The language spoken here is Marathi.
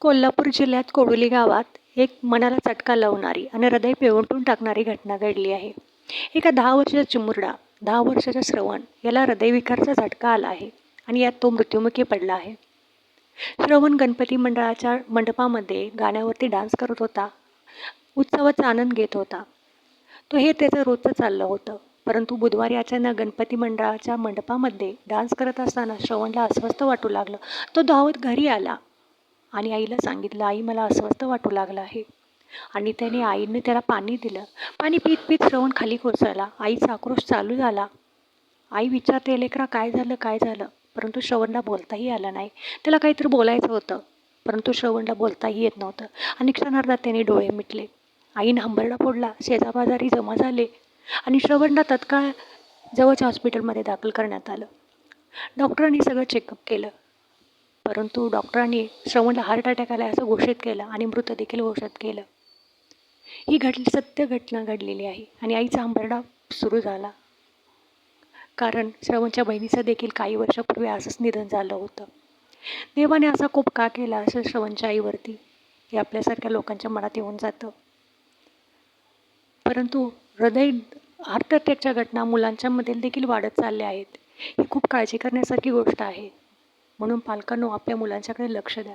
कोल्हापूर जिल्ह्यात कोडोली गावात एक मनाला चटका लावणारी आणि हृदय पिळवटून टाकणारी घटना घडली आहे. एका दहा वर्षाचा चिमुरडा दहा वर्षाचा श्रवण याला हृदयविकारचा झटका आला आहे आणि यात तो मृत्युमुखी पडला आहे. श्रवण गणपती मंडळाच्या मंडपामध्ये गाण्यावरती डान्स करत होता. उत्सवाचा आनंद घेत होता. तो हे त्याचं रोजचं चाललं होतं. परंतु बुधवारी अचानक गणपती मंडळाच्या मंडपामध्ये डान्स करत असताना श्रवणला अस्वस्थ वाटू लागलं. तो धावत घरी आला. आणि आईला सांगितलं आई मला अस्वस्थ वाटू लागलं आहे. आणि त्याने आईने त्याला पाणी दिलं. पाणी पीत पीत श्रवण खाली कोसळला. आईचा आक्रोश चालू झाला. आई विचारते लेकरा काय झालं? काय झालं? परंतु श्रवणला बोलताही आलं नाही. त्याला काहीतरी बोलायचं होतं परंतु श्रवणला बोलताही येत नव्हतं. आणि क्षणार्धात त्याने डोळे मिटले. आईनं हंबरडा फोडला. शेजाबाजारी जमा झाले. आणि श्रवणला तत्काळ जवळच्या हॉस्पिटलमध्ये दाखल करण्यात आलं. डॉक्टरांनी सगळं चेकअप केलं. परंतु डॉक्टरांनी श्रवणला हार्ट अटॅक आला असं घोषित केलं आणि मृत देखील घोषित केलं. ही घडली सत्य घटना घडलेली आहे आणि आईचा आंबरडा सुरू झाला. कारण श्रवणच्या बहिणीचं देखील काही वर्षापूर्वी असंच निधन झालं होतं. देवाने असा कोप का केला असं श्रवणच्या आईवरती? हे आपल्यासारख्या लोकांच्या मनात येऊन जातं. परंतु हृदय हार्ट अटॅकच्या घटना मुलांच्यामध्ये देखील वाढत चालल्या आहेत. ही खूप काळजी करण्यासारखी गोष्ट आहे. म्हणून पालकांनो आपल्या मुलांच्याकडे लक्ष द्या.